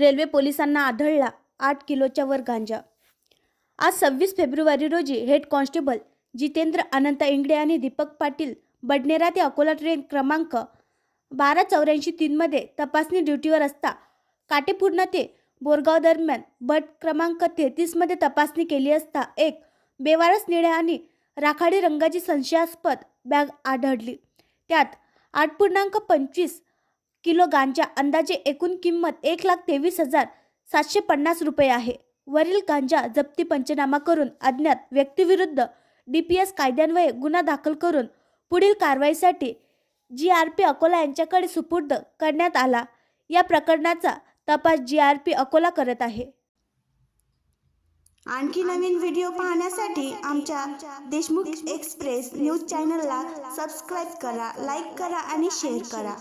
Railway पोलिसांना आढळला आठ किलोच्या वर गांजा. आज सव्वीस फेब्रुवारी रोजी हेड कॉन्स्टेबल जितेंद्र अनंत इंगडे आणि दीपक पाटील बडनेरा ते अकोला ट्रेन क्रमांक बारा चौऱ्याऐंशी तीनमध्ये तपासणी ड्युटीवर असता काटेपूर्ण ते बोरगाव दरम्यान बट क्रमांक तेहतीसमध्ये तपासणी केली असता एक बेवारस निळ्या आणि राखाडी रंगाची संशयास्पद बॅग आढळली. त्यात आठ पूर्णांक पंचवीस किलो गांजा अंदाजे एकूण किंमत एक लाख तेवीस हजार सातशे पन्नास रुपये आहे. वरील गांजा जप्ती पंचनामा करून अज्ञात व्यक्तीविरुद्ध डी पी एस कायद्यान्वये गुन्हा दाखल करून पुढील कारवाईसाठी जी आर पी अकोला यांच्याकडे सुपूर्द करण्यात आला. या प्रकरणाचा तपास जी आर पी अकोला करत आहे. आणखी नवीन व्हिडिओ पाहण्यासाठी आमच्या देशमुख एक्सप्रेस न्यूज चॅनलला सबस्क्राईब करा लाईक करा आणि शेअर करा.